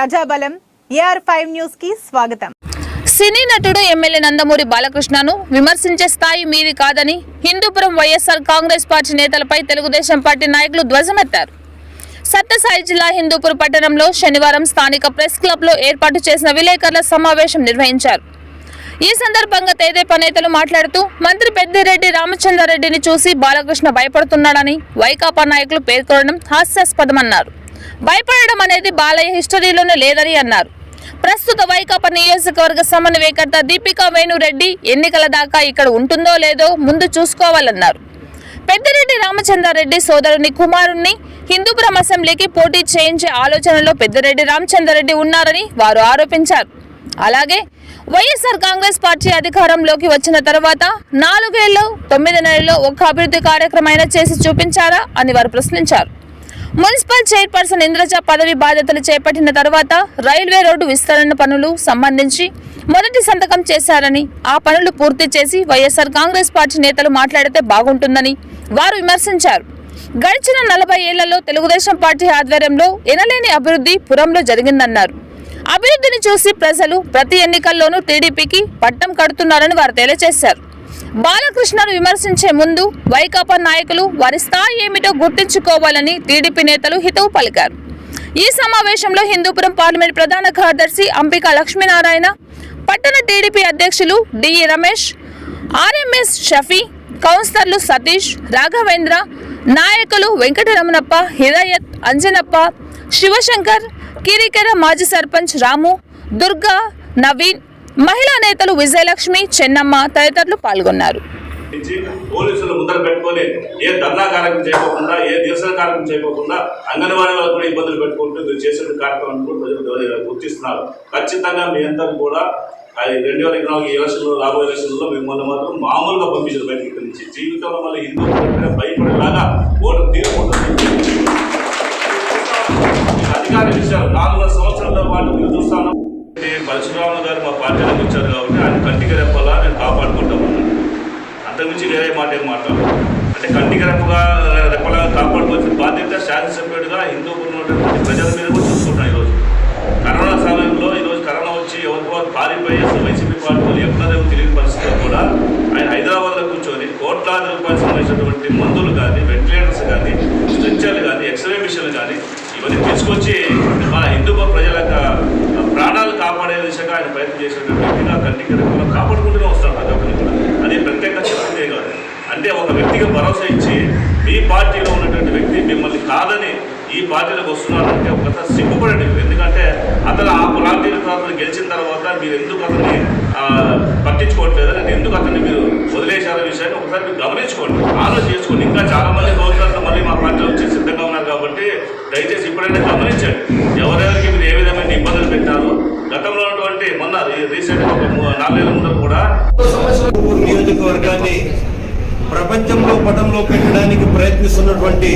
ప్రజాబలం AR five న్యూస్కి స్వాగతం. సినీ నటుడు ఎమ్మెల్యే నందమూరి బాలకృష్ణను విమర్శించే స్థాయి మీది కాదని హిందూపురం వైఎస్ఆర్ కాంగ్రెస్ పార్టీ నేతలపై తెలుగుదేశం పార్టీ నాయకులు ధ్వజమెత్తారు. సత్యసాయి జిల్లా హిందూపూర్ పట్టణంలో శనివారం స్థానిక ప్రెస్ క్లబ్లో ఏర్పాటు చేసిన విలేకరుల సమావేశం నిర్వహించారు. ఈ సందర్భంగా తెదేపా నేతలు మాట్లాడుతూ మంత్రి పెద్దిరెడ్డి రామచంద్రారెడ్డిని చూసి బాలకృష్ణ భయపడుతున్నాడని వైకాపా నాయకులు పేర్కొనడం హాస్యాస్పదమన్నారు. భయపడడం అనేది బాలయ్య హిస్టరీలోనే లేదని అన్నారు. ప్రస్తుత వైకాపా నియోజకవర్గ సమన్వయకర్త దీపికా వేణురెడ్డి ఎన్నికల దాకా ఇక్కడ ఉంటుందో లేదో ముందు చూసుకోవాలన్నారు. పెద్దిరెడ్డి రామచంద్రారెడ్డి సోదరుని కుమారుణ్ణి హిందూపురం అసెంబ్లీకి పోటీ చేయించే ఆలోచనలో పెద్దిరెడ్డి రామచంద్రారెడ్డి ఉన్నారని వారు ఆరోపించారు. అలాగే వైఎస్ఆర్ కాంగ్రెస్ పార్టీ అధికారంలోకి వచ్చిన తర్వాత నాలుగేళ్ళు తొమ్మిది నెలల్లో ఒక్క అభివృద్ధి కార్యక్రమైనా చేసి చూపించారా అని వారు ప్రశ్నించారు. మున్సిపల్ చైర్పర్సన్ ఇంద్రజ పదవి బాధ్యతలు చేపట్టిన తర్వాత రైల్వే రోడ్డు విస్తరణ పనులు సంబంధించి మొదటి సంతకం చేశారని ఆ పనులు పూర్తి చేసి వైఎస్ఆర్ కాంగ్రెస్ పార్టీ నేతలు మాట్లాడితే బాగుంటుందని వారు విమర్శించారు. గడిచిన నలభై ఏళ్ళలో తెలుగుదేశం పార్టీ ఆధ్వర్యంలో ఎనలేని అభివృద్ధి పురంలో జరిగిందన్నారు. అభివృద్ధిని చూసి ప్రజలు ప్రతి ఎన్నికల్లోనూ టీడీపీకి పట్టం కడుతున్నారని వారు తెలియజేశారు. బాలకృష్ణను విమర్శించే ముందు వైకాపా నాయకులు వారి స్థాయి ఏమిటో గుర్తించుకోవాలని టీడీపీ నేతలు హితవు పలికారు. ఈ సమావేశంలో హిందూపురం పార్లమెంట్ ప్రధాన కార్యదర్శి అంబికా లక్ష్మీనారాయణ పట్టణ టీడీపీ అధ్యక్షులు డిఈ రమేష్ ఆర్ఎంఎస్ షఫీ కౌన్సిలర్లు సతీష్ రాఘవేంద్ర నాయకులు వెంకటరమణప్ప హిదయత్ అంజనప్ప శివశంకర్ కిరికెర మాజీ సర్పంచ్ రాము దుర్గా నవీన్ మహిళా నేతలు విజయలక్ష్మి చెన్నమ్మ తదితరులు పాల్గొన్నారు. పోలీసులు ముందర పెట్టుకొని ఏ ధర్నా కార్యక్రమం చేయకోకుండా ఏ నిరసన కార్యక్రమం చేయకోకుండా అంగన్వాడీ కూడా ఇబ్బందులు పెట్టుకుంటూ మీరు చేసిన కార్యక్రమం కూడా ప్రజలు గుర్తిస్తున్నారు. ఖచ్చితంగా మీ అందరూ కూడా అది రెండు వేల ఇరవై నాలుగు ఎలక్షన్లో రాబోయే ఎలక్షన్లో మిమ్మల్ని మాత్రం మామూలుగా పంపించారు బయటకి ఇక్కడి నుంచి జీవితంలో మళ్ళీ హిందూ భయపడేలాగా ఓటు తీరుకుంటుంది అధికార విషయాలు నాలుగున్నర సంవత్సరాల పాటు మీరు చూస్తాను పరశురామ గారు మా పార్టీలోకి వచ్చారు కాబట్టి ఆయన కంటికి రెప్పలా నేను కాపాడుకుంటాం అంతకుమించి వేరే మాట ఏం మాట్లాడు అంటే కంటికి రెప్పగా రెప్పలా కాపాడుకోవాల్సిన బాధ్యత శాసనసభ్యుడిగా హిందూ ఉన్నటువంటి ప్రజల మీద కూడా చూసుకుంటున్నాం ఈరోజు. కరోనా సమయంలో ఈరోజు కరోనా వచ్చి ఎవరికి వారు వైసీపీ పార్టీలు ఎక్కడో తెలియని పరిస్థితుల్లో కూడా ఆయన హైదరాబాద్లో కూర్చొని కోట్లాది రూపాయలు సంబంధించినటువంటి మందులు కానీ వెంటిలేటర్స్ కానీ స్ట్రెచ్చర్లు కానీ ఎక్స్రే మిషన్లు కానీ ఇవన్నీ తీసుకొచ్చి మన హిందూ ప్రజల యొక్క ప్రాణాలు కాపాడే దిశగా ఆయన ప్రయత్నం చేసినటువంటి వ్యక్తిగా కంటికి రెప్పలా కాపాడుకుంటూనే వస్తారు ప్రతి ఒక్కరిని కూడా. అది ప్రత్యేకంగా చెప్పిందే కాదు అంటే ఒక వ్యక్తికి భరోసా ఇచ్చి మీ పార్టీలో ఉన్నటువంటి వ్యక్తి మిమ్మల్ని కాదని ఈ పార్టీలోకి వస్తున్నారంటే ఒక సిగ్గుపడండి ఎందుకంటే అతను ఆ పార్టీల తర్వాత గెలిచిన తర్వాత మీరు ఎందుకు అతన్ని పట్టించుకోవట్లేదు అంటే ఎందుకు అతన్ని మీరు వదిలేశారనే విషయాన్ని ఒకసారి మీరు గమనించుకోండి. ఆలోచన చేసుకోండి. ఇంకా చాలా మంది మళ్ళీ మా పార్టీలో వచ్చి సిద్ధంగా ఉన్నారు కాబట్టి దయచేసి ఇప్పుడైనా గమనించండి ఎవరెవరికి మీరు ఏ విధమైన ఇబ్బందులు పెట్టారో గతంలో మొన్న రీసెంట్ నాలుగేళ్ళ ముందు కూడా నియోజకవర్గాన్ని ప్రపంచంలో పటంలో పెట్టడానికి ప్రయత్నిస్తున్నటువంటి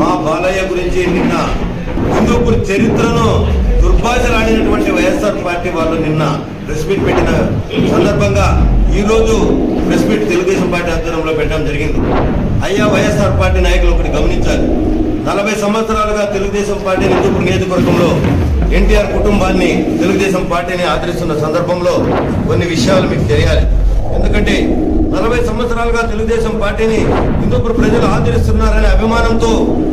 మా బాలయ్య గురించి నిన్న హిందూపూర్ చరిత్రను దుర్భాషలాడినటువంటి వైఎస్ఆర్ పార్టీ వాళ్ళు నిన్న ప్రెస్ మీట్ పెట్టిన సందర్భంగా ఈ రోజు ప్రెస్ మీట్ తెలుగుదేశం పార్టీ ఆధ్వర్యంలో పెట్టడం జరిగింది. అయ్యా వైఎస్ఆర్ పార్టీ నాయకులు ఒకటి గమనించాలి. నలభై సంవత్సరాలుగా తెలుగుదేశం పార్టీ హిందూపూర్ నియోజకవర్గంలో ఎన్టీఆర్ కుటుంబాన్ని తెలుగుదేశం పార్టీని ఆదరిస్తున్న సందర్భంలో కొన్ని విషయాలు మీకు తెలియాలి. ఎందుకంటే నలభై సంవత్సరాలుగా తెలుగుదేశం పార్టీని హిందూపుర ప్రజలు ఆదరిస్తున్నారనే అభిమానంతో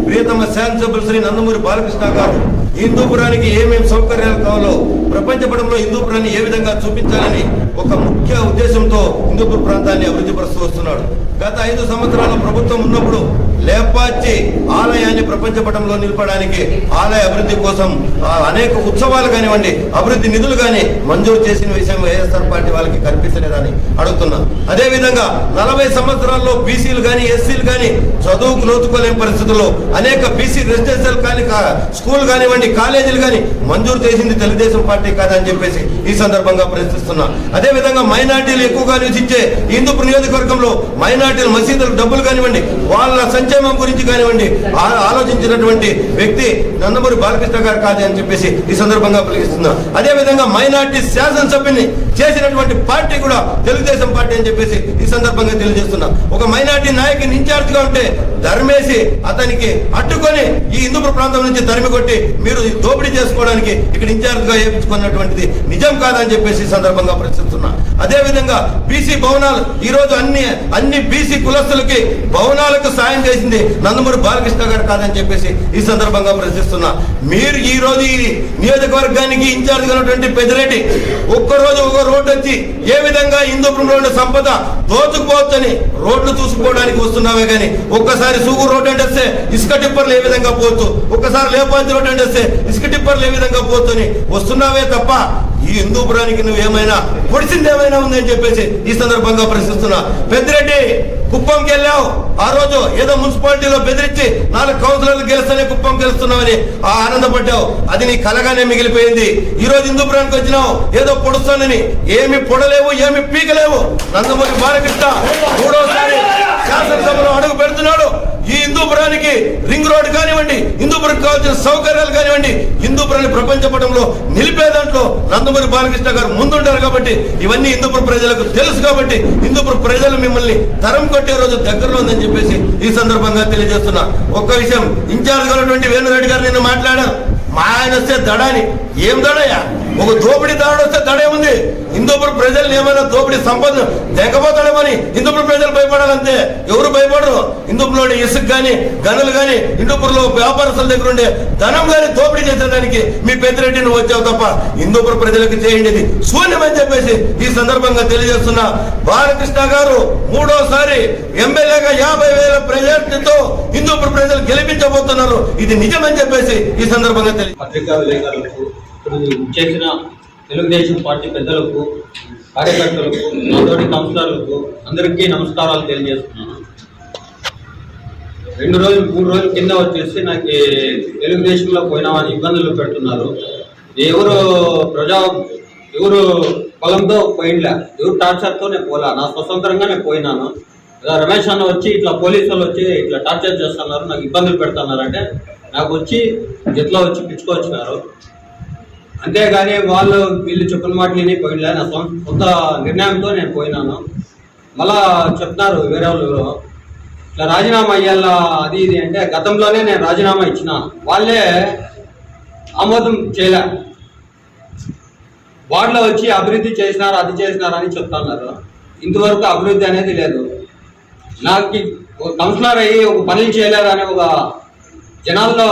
ప్రియతమ శాసనసభ్యులు శ్రీ నందమూరి బాలకృష్ణ గారు హిందూపురానికి ఏమేమి సౌకర్యాలు కావాలో ప్రపంచపటంలో హిందూపురాన్ని ఏ విధంగా చూపించాలని ఒక ముఖ్య ఉద్దేశంతో హిందూపూర్ ప్రాంతాన్ని అభివృద్ధి పరుస్తూ వస్తున్నాడు. గత ఐదు సంవత్సరాల ప్రభుత్వం ఉన్నప్పుడు లేపాచి ఆలయాన్ని ప్రపంచ పటంలో నిలపడానికి ఆలయ అభివృద్ధి కోసం అనేక ఉత్సవాలు కానివ్వండి అభివృద్ధి నిధులు కానీ మంజూరు చేసిన విషయం వైఎస్ఆర్ పార్టీ వాళ్ళకి కనిపించలేదని అడుగుతున్నా. అదే విధంగా నలభై సంవత్సరాల్లో బీసీలు కానీ ఎస్సీలు కానీ చదువుకు నోచుకోలేని పరిస్థితుల్లో అనేక బీసీ రెసిడెన్షియల్ కానీ కా- స్కూల్ కానివ్వండి కాలేజీలు కానీ మంజూరు చేసింది తెలుగుదేశం పార్టీ కాదని చెప్పేసి ఈ సందర్భంగా ప్రశ్నిస్తున్నా. అదే విధంగా మైనార్టీలు ఎక్కువగా నివసించే హిందూపుర నియోజకవర్గంలో మైనార్టీలు మసీదులకు డబ్బులు కానివ్వండి వాళ్ళ సంఖ్య సంక్షేమం గురించి కానివ్వండి ఆలోచించినటువంటి వ్యక్తి నందమూరి బాలకృష్ణ గారు కాదు అని చెప్పేసి ఈ సందర్భంగా పిలిపిస్తున్నా అదే విధంగా మైనార్టీ శాసనసభ్యుని చేసినటువంటి పార్టీ కూడా తెలుగుదేశం పార్టీ అని చెప్పేసి ఈ సందర్భంగా తెలియజేస్తున్నా. ఒక మైనార్టీ నాయకుని ఇన్ఛార్జ్గా ఉంటే ధర్మేసి అతనికి అట్టుకొని ఈ హిందూపుర ప్రాంతం నుంచి తరిమి కొట్టి మీరు దోపిడీ చేసుకోవడానికి ఇక్కడ ఇన్ఛార్జ్గా వేయించుకున్నటువంటిది నిజం కాదని చెప్పేసి ఈ సందర్భంగా ప్రశ్నిస్తున్నా. అదే విధంగా బీసీ భవనాలు ఈ రోజు అన్ని అన్ని బీసీ కులస్తులకి భవనాలకు సాయం చేసి చేసింది నందమూరి బాలకృష్ణ గారు కాదని చెప్పేసి ఈ సందర్భంగా ప్రశ్నిస్తున్నా. మీరు ఈ రోజు ఈ నియోజకవర్గానికి ఇన్ఛార్జ్ ఉన్నటువంటి పెద్దిరెడ్డి ఒక్క రోజు ఒక రోడ్డు వచ్చి ఏ విధంగా హిందూపురంలో ఉండే సంపద దోచుకుపోవచ్చని రోడ్లు చూసుకోవడానికి వస్తున్నావే కానీ ఒక్కసారి సూగు రోడ్డు అంటే వస్తే ఇసుక టిప్పర్లు ఏ విధంగా పోవచ్చు? ఒక్కసారి లేపాంతి రోడ్డు అంటే వస్తే ఇసుక టిప్పర్లు ఏ విధంగా పోవచ్చు వస్తున్నావే తప్ప ఈ హిందూపురానికి నువ్వు ఏమైనా పొడిచింది ఏమైనా ఉందని చెప్పేసి ఈ సందర్భంగా ప్రశ్నిస్తున్నా. పెద్దిరెడ్డి కుప్పంకి వెళ్ళావు. ఆ రోజు ఏదో మున్సిపాలిటీలో బెదిరించి నాలుగు కౌన్సిలర్లు గెలుస్తానే కుప్పం గెలుస్తున్నావని ఆ ఆనందపడ్డావు. అది నీ కలగానే మిగిలిపోయింది. ఈ రోజు హిందూపురానికి వచ్చినావు. ఏదో పొడుస్తానని ఏమి పొడలేవు ఏమి పీకలేవు. నందమూరి బాలకృష్ణ మూడోసారి శాసనసభలో అడుగు పెడుతున్నాడు. ఈ హిందూపురానికి రింగ్ రోడ్ కానివ్వండి హిందూపురం కావాల్సిన సౌకర్యాలు కానివ్వండి హిందూపురాన్ని ప్రపంచ పటంలో నిలిపే దాంట్లో నందమూరి బాలకృష్ణ గారు ముందుంటారు కాబట్టి ఇవన్నీ హిందూపుర ప్రజలకు తెలుసు కాబట్టి హిందూపుర ప్రజలు మిమ్మల్ని తరం కొట్టే రోజు దగ్గరలో ఉందని చెప్పేసి ఈ సందర్భంగా తెలియజేస్తున్నా. ఒక్క విషయం ఇన్ఛార్జ్ ఉన్నటువంటి వేణురెడ్డి గారు నిన్న మాట్లాడారు. మా ఆయన వస్తే దడాని ఏం దడయా ఒక దోపిడీ దాడు వస్తే దడే ఉంది హిందూపుర ప్రజలు ఏమైనా దోపిడీ సంపద తెగపోతాడేమని హిందూపుర ప్రజలు భయపడాలంతే ఎవరు భయపడరు? హిందూపురంలో ఇసుక కానీ గనులు కానీ హిందూపురంలో వ్యాపారస్తుల దగ్గర ఉండే ధనం కానీ దోపిడీ చేసేదానికి మీ పెద్దిరెడ్డిని వచ్చావు తప్ప హిందూపుర ప్రజలకు చేయండి ఇది. శూన్యమని చెప్పేసి ఈ సందర్భంగా తెలియజేస్తున్నా బాలకృష్ణ గారు మూడోసారి ఎమ్మెల్యేగా యాభై వేల ప్రజలతో హిందూపుర ప్రజలు గెలిపించబోతున్నారు. ఇది నిజమని చెప్పేసి ఈ సందర్భంగా తెలియదు చేసిన తెలుగుదేశం పార్టీ పెద్దలకు కార్యకర్తలకు నాతోటి కౌన్సిలర్లకు అందరికీ నమస్కారాలు తెలియజేస్తున్నాను. రెండు రోజులు మూడు రోజుల కింద వచ్చేసి నాకు తెలుగుదేశంలో పోయినామని ఇబ్బందులు పెడుతున్నారు. ఎవరు ప్రజా ఎవరు పొలంతో పోయిండ్లే ఎవరు టార్చర్తో నేను పోలా నా స్వతంత్రంగా నేను పోయినాను. ఇలా రమేష్ అన్న వచ్చి ఇట్లా పోలీసు వాళ్ళు వచ్చి ఇట్లా టార్చర్ చేస్తున్నారు నాకు ఇబ్బందులు పెడుతున్నారు. అంటే నాకు వచ్చి జట్లో వచ్చి పిచ్చుకొచ్చినారు? అంతేగాని వాళ్ళు వీళ్ళు చెప్పిన మాటలు విని పోయినలే. నా సొంత కొత్త నిర్ణయంతో నేను పోయినాను. మళ్ళా చెప్తున్నారు వేరే వాళ్ళు ఇట్లా రాజీనామా అయ్యాల అది ఇది అంటే గతంలోనే నేను రాజీనామా ఇచ్చిన. వాళ్ళే ఆమోదం చేయలే. వార్డులో వచ్చి అభివృద్ధి చేసినారు అది చేసినారు అని చెప్తున్నారు. ఇంతవరకు అభివృద్ధి అనేది లేదు. నాకు ఒక కౌన్సిలర్ అయ్యి ఒక పనులు చేయలేదు అనే ఒక జనాల్లో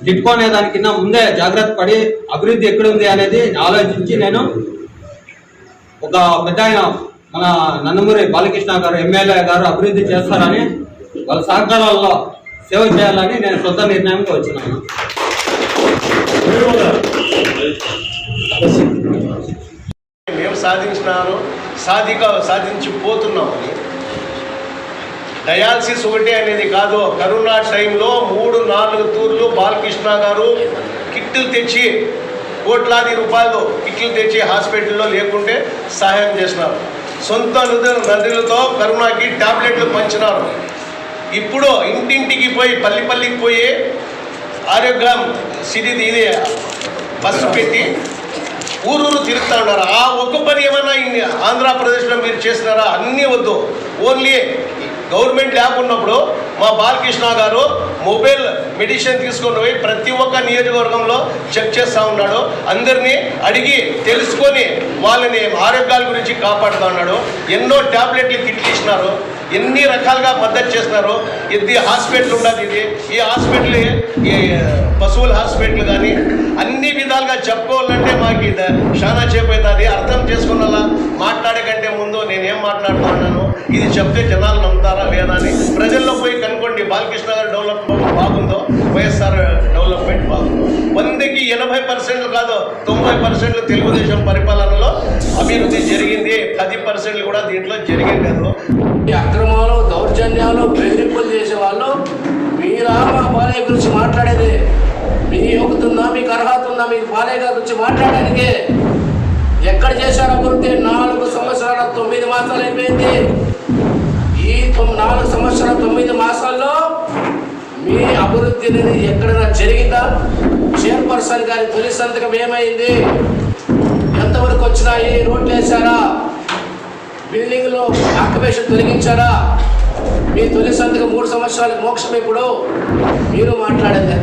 గిట్టుకునే దానికన్నా ముందే జాగ్రత్త పడి అభివృద్ధి ఎక్కడుంది అనేది ఆలోచించి నేను ఒక పెద్ద ఆయన మన నందమూరి బాలకృష్ణ గారు ఎమ్మెల్యే గారు అభివృద్ధి చేస్తారని వాళ్ళ సహకారాల్లో సేవ చేయాలని నేను సొంత నిర్ణయంతో వచ్చినాను. మేము సాధించినాను సాధిక సాధించిపోతున్నాం అని డయాలసిస్ ఒకటే అనేది కాదు. కరోనా టైంలో మూడు నాలుగు తూర్లు బాలకృష్ణ గారు కిట్లు తెచ్చి కోట్లాది రూపాయలు కిట్లు తెచ్చి హాస్పిటల్లో లేకుంటే సహాయం చేసినారు. సొంత నదులతో కరోనాకి టాబ్లెట్లు పంచినారు. ఇప్పుడు ఇంటింటికి పోయి పల్లి పల్లికి పోయి ఆరోగ్యం సిరి ఇది. బస్సు పెట్టి ఊరూరు తిరుగుతూ ఉన్నారు. ఆ ఒక్క పని ఏమైనా ఇన్ని ఆంధ్రప్రదేశ్లో మీరు చేసినారా? అన్నీ వద్దు. ఓన్లీ గవర్నమెంట్ ల్యాబ్ ఉన్నప్పుడు మా బాలకృష్ణ గారు మొబైల్ మెడిసిన్ తీసుకొని పోయి ప్రతి ఒక్క నియోజకవర్గంలో చెక్ చేస్తూ ఉన్నాడు. అందరినీ అడిగి తెలుసుకొని వాళ్ళని ఆరోగ్యాల గురించి కాపాడుతూ ఉన్నాడు. ఎన్నో ట్యాబ్లెట్లు కిట్లు ఇచ్చినారు. ఎన్ని రకాలుగా మద్దతు చేస్తున్నారు. ఇది హాస్పిటల్ ఉండదు ఇది. ఈ హాస్పిటల్ ఈ పశువుల హాస్పిటల్ కానీ అన్ని విధాలుగా చెప్పుకోవాలంటే మాకు ఇది చాలా చేపైతుంది. అర్థం చేసుకున్న కంటే ముందు నేనేం మాట్లాడుతున్నాను? ఇది చెప్తే జనాలు నమ్ముతారా లేదా అని. ప్రజల్లో పోయి కనుక్కోండి బాలకృష్ణ గారు డెవలప్మెంట్ బాగుందో? వైఎస్ఆర్ డెవలప్మెంట్ బాగుందో? వందకి ఎనభై పర్సెంట్లు కాదు తొంభై పర్సెంట్లు తెలుగుదేశం పరిపాలనలో అభివృద్ధి జరిగింది. పది పర్సెంట్లు కూడా దీంట్లో జరిగింది ఈ అక్రమాలు దౌర్జన్యాలు బెదిరింపులు చేసే వాళ్ళు మీరా మా బాలయ్య గురించి మాట్లాడేది. మీ యోగ్యత మీకు అర్హత ఉందా మీకు బాలయ్య గారి గురించి మాట్లాడడానికే ఎక్కడ చేశారు అభివృద్ధి నాలుగు సంవత్సరాల తొమ్మిది మాసాలు అయిపోయింది. ఈ నాలుగు సంవత్సరాల తొమ్మిది మాసాల్లో మీ అభివృద్ధి అనేది ఎక్కడైనా జరిగిందా? చైర్పర్సన్ గారి తొలి సంతకం ఏమైంది? ఎంతవరకు వచ్చినాయి? రోడ్లు వేశారా? బిల్డింగ్లో ఆక్యుపేషన్ తొలగించారా? మీ తొలి సంతకం మూడు సంవత్సరాలకు మోక్షం ఇప్పుడు మీరు మాట్లాడేది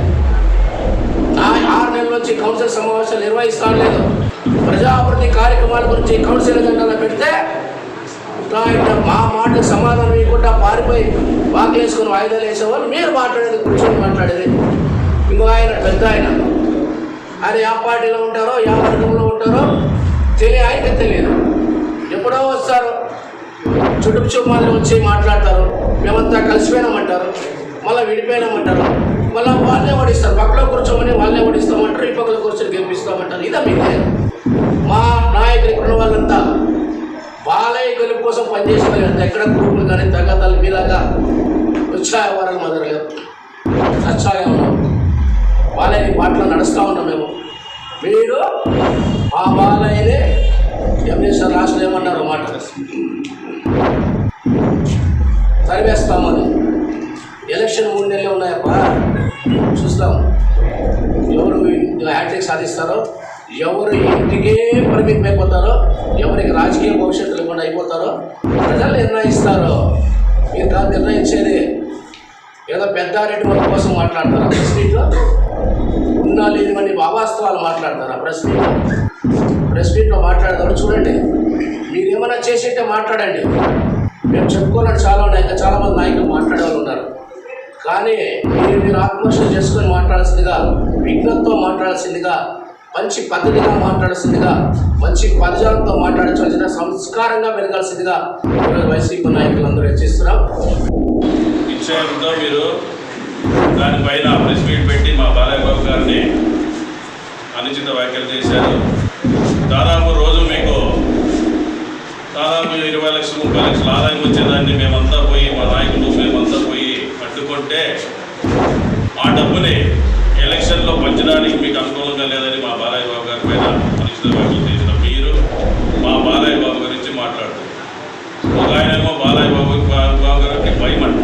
నా ఆరు నెలల నుంచి కౌన్సిల్ సమావేశాలు నిర్వహిస్తాను లేదు ప్రజాభివృద్ధి కార్యక్రమాల గురించి కౌన్సిల్ ఎజెండాలో పెడితే మా మాటకు సమాధానం ఇవ్వకుండా పారిపోయి వాకి వేసుకుని వాయిదాలు వేసేవాళ్ళు. మీరు మాట్లాడేది కూర్చొని మాట్లాడేది. ఇంకో ఆయన పెద్ద ఆయన. ఆయన ఏ పార్టీలో ఉంటారో ఏ వర్గంలో ఉంటారో తెలియ ఆయనకి తెలియదు. ఎప్పుడో వస్తారు. చుట్టుపు చూపు మాదిరి వచ్చి మాట్లాడతారు. మేమంతా కలిసిపోయినామంటారు. మళ్ళీ విడిపోయినామంటారు. మళ్ళీ వాళ్ళే ఓడిస్తారు. పక్కలో కూర్చోమని వాళ్ళే ఓడిస్తామంటారు. ఈ పక్కలో కూర్చొని గెలిపిస్తామంటారు. ఇదా మీకు మా నాయకులు ఇక్కడ ఉన్న వాళ్ళంతా బాలయ్య గెలుపు కోసం పనిచేసే వాళ్ళు ఎక్కడ గ్రూపులు కానీ తగ్గదాలు మీలాగా ఉత్సాహవరాలు మొదలలేదు సత్సాగా ఉన్నాం. బాలయ్య పాటలు నడుస్తూ ఉన్నాం మేము. మీరు ఆ బాలయ్యనే ఎంఎస్ రాష్ట్రం ఏమన్నారు మాట? సరివేస్తాము అది ఎలక్షన్ మూడు నెలలు ఉన్నాయప్ప. చూస్తాం. ఎవరు హ్యాట్రిక్ సాధిస్తారో ఎవరు ఇంటికే పరిమితం అయిపోతారో ఎవరికి రాజకీయ భవిష్యత్తు లేకుండా అయిపోతారో ప్రజలు నిర్ణయిస్తారో. మీరు కాదు నిర్ణయించేది ఏదో పెద్ద రేటు మన కోసం మాట్లాడతారా ప్రెస్ మీట్లో. ఉన్నా లేనివన్నీ అవాస్తవాలు మాట్లాడతారా ప్రెస్ మీట్లో. ప్రెస్ మీట్లో మాట్లాడతారు చూడండి మీరు ఏమైనా చేసేట్టే మాట్లాడండి. మేము చెప్పుకున్నట్టు చాలా ఉన్నాయి ఇంకా చాలామంది నాయకులు మాట్లాడేవాళ్ళు ఉన్నారు. కానీ మీరు మీరు ఆత్మహత్య చేసుకొని మాట్లాడాల్సిందిగా విఘ్నతతో మాట్లాడాల్సిందిగా మంచి పద్ధతిగా మాట్లాడాల్సిందిగా మంచి పదజాలంతో మాట్లాడాల్సిన సంస్కారంగా పెరగాల్సిందిగా ఈరోజు వైసీపీ నాయకులందరూ హెచ్చిస్తున్నాం నిశ్చయంతో మీరు దానిపైన ప్రెస్ మీట్ పెట్టి మా బాలయ్య బాబు గారిని అనుచిత వ్యాఖ్యలు చేశారు. దాదాపు రోజు మీకు దాదాపు ఇరవై లక్షలు ముప్పై లక్షల ఆదాయం వచ్చేదాన్ని మేమంతా పోయి మా నాయకులు మేమంతా పోయి అడ్డుకుంటే ఆ డబ్బుని ఎలక్షన్లో పంచడానికి మీకు అనుకూలంగా లేదని రకమైన పరిశ్రమ చేసిన మీరు మా బాలయ్య బాబు గురించి మాట్లాడుతున్నారు ఒక ఆయనేమో బాలయ్య బాబు బాబు గారికి భయం అంట.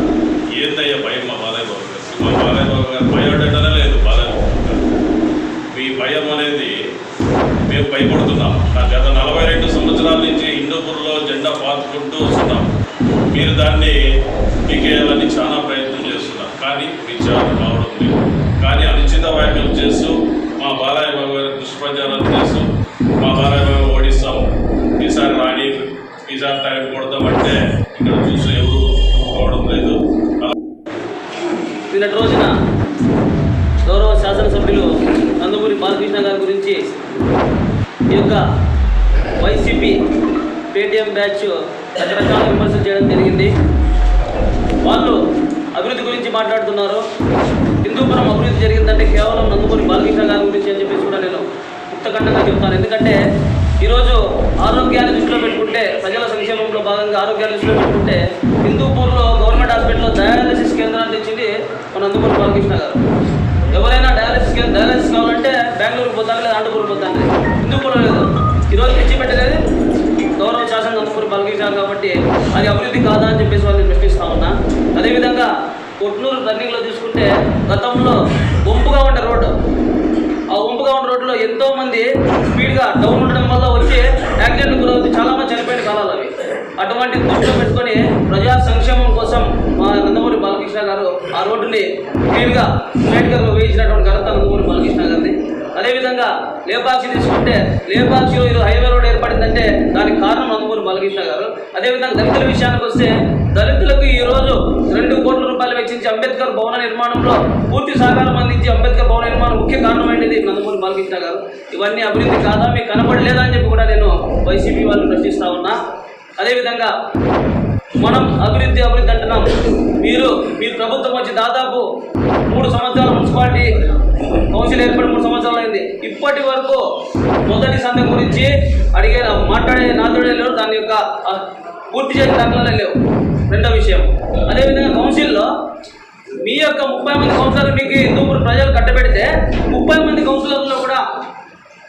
ఏందయ్యా భయం మా బాలయ్య బాబు గారు? మా బాలయ్య బాబు గారు భయపడటనే లేదు బాలయ్య బాబు గారు. మీ భయం అనేది మేము భయపడుతున్నాం. నా గత నలభై రెండు సంవత్సరాల నుంచి ఇండోపూర్లో జెండా పాతుకుంటూ వస్తున్నాం. మీరు దాన్ని పీకేయాలని చాలా ప్రయత్నం చేస్తున్నారు. కానీ విచారణ రావడం లేదు. కానీ అనుచిత వ్యాఖ్యలు చేస్తూ మా బాలయ్య దుష్ప్రచారం చేస్తూ. మా బాలయ్య ఓడిస్తాము. ఈసారి రాణి ఈసారి టైం కొడతామంటే ఇక్కడ చూసి ఎవరు పోవడం లేదు. నిన్నటి రోజున గౌరవ శాసనసభ్యులు నందమూరి బాలకృష్ణ గారి గురించి ఈ యొక్క వైసీపీ పేటీఎం బ్యాచ్ రకరకాల విమర్శలు చేయడం జరిగింది. వాళ్ళు అభివృద్ధి గురించి మాట్లాడుతున్నారు. హిందూపురం అభివృద్ధి జరిగిందంటే కేవలం నందుమూరి బాలకృష్ణ గారి గురించి అని చెప్పేసి కూడా నేను ముక్తఖండంగా చెప్తాను ఎందుకంటే ఈరోజు ఆరోగ్యాన్ని దృష్టిలో పెట్టుకుంటే ప్రజల సంక్షేమంలో భాగంగా ఆరోగ్యాన్ని దృష్టిలో పెట్టుకుంటే హిందూపూర్లో గవర్నమెంట్ హాస్పిటల్లో డయాలసిస్ కేంద్రాన్ని తెచ్చింది మన నందుమూరి బాలకృష్ణ గారు. ఎవరైనా డయాలసిస్ డయాలసిస్ కావాలంటే బెంగళూరు పోతాను లేదా అనంతపురం పోతాను హిందూపూర్లో లేదు. ఈరోజు తెచ్చి పెట్టలేదు. గౌరవ శాసన నందుమూరి బాలకృష్ణ గారు కాబట్టి అది అభివృద్ధి కాదా అని చెప్పేసి వాళ్ళని ప్రశ్నిస్తా ఉన్నా. అదేవిధంగా కొట్నూరు రన్నింగ్లో తీసుకుంటే గతంలో వంపుగా ఉండే రోడ్డు. ఆ వంపుగా ఉన్న రోడ్డులో ఎంతో మంది స్పీడ్గా డౌన్ ఉండడం వల్ల వచ్చి యాక్సిడెంట్ గురవుతూ చాలా మంది చనిపోయిన కాలాలు అవి. అటువంటి దృష్టిలో పెట్టుకొని ప్రజా సంక్షేమం కోసం మా నందమూరి బాలకృష్ణ గారు ఆ రోడ్డుని క్లీన్గా స్ట్రైట్గా వేయించినటువంటి ఘనత నందమూరి బాలకృష్ణ గారిని అదేవిధంగా లేపాక్షి తీసుకుంటే లేపాక్షిలో ఈరోజు హైవే రోడ్ ఏర్పడిందంటే దానికి కారణం నందమూరి బాలకృష్ణ గారు. అదేవిధంగా దళితుల విషయానికి వస్తే దళితులకు ఈ రోజు రెండు కోట్ల రూపాయలు వెచ్చించి అంబేద్కర్ భవన నిర్మాణంలో పూర్తి సహకారం అందించి అంబేద్కర్ భవన నిర్మాణం ముఖ్య కారణమైనది నందమూరి బాలకృష్ణ గారు. ఇవన్నీ అభివృద్ధి కాదా? మీకు కనపడలేదా అని చెప్పి కూడా నేను వైసీపీ వాళ్ళు ప్రశ్నిస్తా ఉన్నా. అదేవిధంగా మనం అభివృద్ధి అభివృద్ధి అంటున్నాం. మీరు మీ ప్రభుత్వం వచ్చి దాదాపు మూడు సంవత్సరాల మున్సిపాలిటీ కౌన్సిల్ ఏర్పడి మూడు సంవత్సరాలు అయింది. ఇప్పటి వరకు మొదటి సంత గురించి అడిగే మాట్లాడే నాదుడే లేవు దాని యొక్క పూర్తి చేసిన దాఖలాలే లేవు. రెండో విషయం. అదేవిధంగా కౌన్సిల్లో మీ యొక్క ముప్పై మంది కౌన్సిలర్ మీకు హిందూపూర్ ప్రజలు కట్టబెడితే ముప్పై మంది కౌన్సిలర్లో కూడా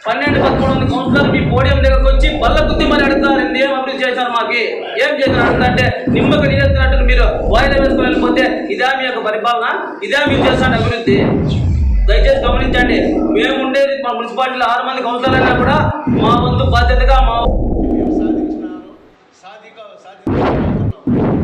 పన్నెండు పదమూడు మంది కౌన్సిలర్ మీ పోడియం దగ్గరకు వచ్చి బల్ల కుద్ది మరి అడుగుతారు. ఏం అభివృద్ధి చేశారు మాకు? ఏం చేశారు అడుగుతుంటే నిమ్మకు నీరెత్తినట్టు మీరు వాయిదా వేసుకుని వెళ్ళిపోతే ఇదే మీ యొక్క పరిపాలన ఇదే మీరు చేస్తాను అభివృద్ధి. దయచేసి గమనించండి మేము ఉండేది మా మున్సిపాలిటీలో ఆరు మంది కౌన్సిలర్ అయినా కూడా మా వంతు బాధ్యతగా మా సాధించినారు సాధిక సాధించ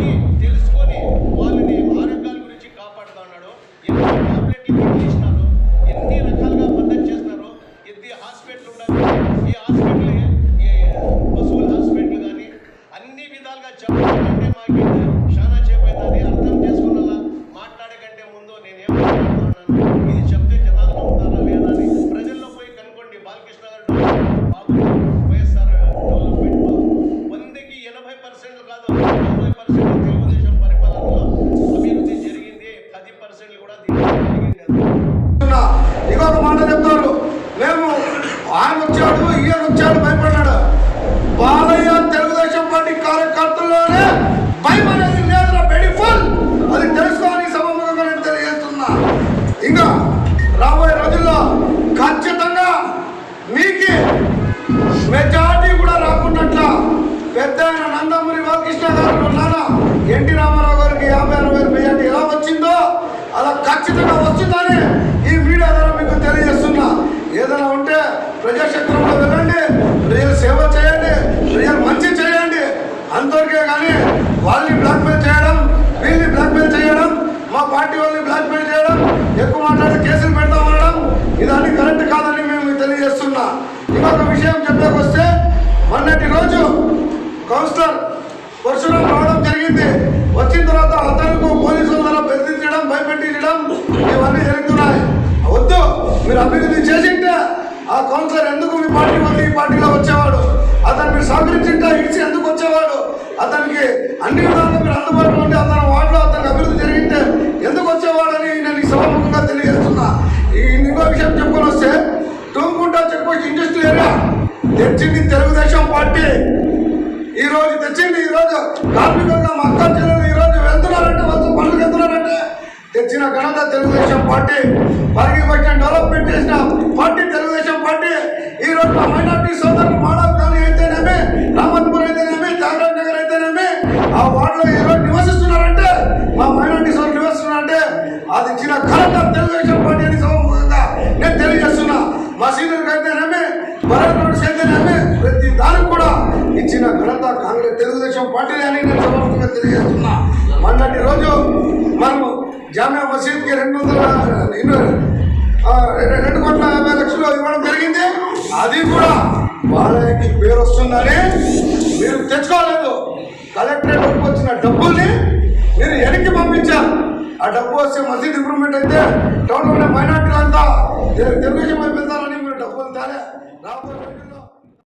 అడిగి ఇంకొక మాట చెప్తారు. మేము ఆయన వచ్చాడు ఈయన వచ్చాడు భయపడ్డాడు. బాలయ్య తెలుగుదేశం పార్టీ కార్యకర్తల్లోనే భయం అనేది లేదురా అది తెలుసుకోవాలి సభముఖంగా నేను తెలియజేస్తున్నా. ఇంకా రాబోయే రోజుల్లో ఖచ్చితంగా మీకు మెజార్టీ కూడా రాకుండా పెద్ద ఆయన నందమూరి బాలకృష్ణ గారు నాన్న ఎన్టీ రామారావు గారికి యాభై అరవై వేల మెజార్టీ ఎలా వచ్చిందో అలా ఖచ్చితంగా ఈ మీడియా ద్వారా మీకు తెలియజేస్తున్నా. ఏదైనా ఉంటే ప్రజాక్షేత్రంలో అతను ఇచ్చి ఎందుకు వచ్చేవాడు? అతనికి అన్ని విధాలుగా మీరు అందుబాటులో ఉంటే అతని వార్డులో అతనికి అభివృద్ధి జరిగితే ఎందుకు వచ్చేవాడని నేను ఈ సభాముఖంగా తెలియజేస్తున్నా. ఈ ఇంకో విషయం చెప్పుకొని వస్తే తోముకుంటా చెప్పుకోవచ్చు ఇండస్ట్రీ ఏరియా తెచ్చింది తెలుగుదేశం పార్టీ. ఈ రోజు తెచ్చింది ఈ రోజు కార్మికులుగా మా అక్క చెల్లెలు ఈ రోజు వెళ్తున్నారంటే వాళ్ళు పనులు వెళ్తున్నారంటే తెచ్చిన ఘనత తెలుగుదేశం పార్టీ. పరిగి వచ్చిన డెవలప్మెంట్ చేసిన పార్టీ తెలుగుదేశం పార్టీ. ఈ రోజు మైనార్టీ సోదరులు మసీదులకు అయితేనేమి ప్రతి దానికి కూడా ఇచ్చిన ఘనత కాంగ్రెస్ తెలుగుదేశం పార్టీ అని నేను సమర్థంగా తెలియజేస్తున్నా. మొన్నటి రోజు మనము జామియా మసీద్కి రెండు వందల రెండు కోట్ల యాభై లక్షలు ఇవ్వడం జరిగింది. అది కూడా వాళ్ళకి పేరు వస్తుందని మీరు తెచ్చుకోలేదు. కలెక్టరేట్ వరకు వచ్చిన డబ్బుల్ని మీరు వెనక్కి పంపించారు ఆ డబ్బు వస్తే మసీద్ ఇంప్రూవ్మెంట్ అయితే టౌన్లోనే మైనార్టీలంతా తెలుగుదేశం అయిపోతారని మీరు డబ్బులు తేలే రాబోయే రోజుల్లో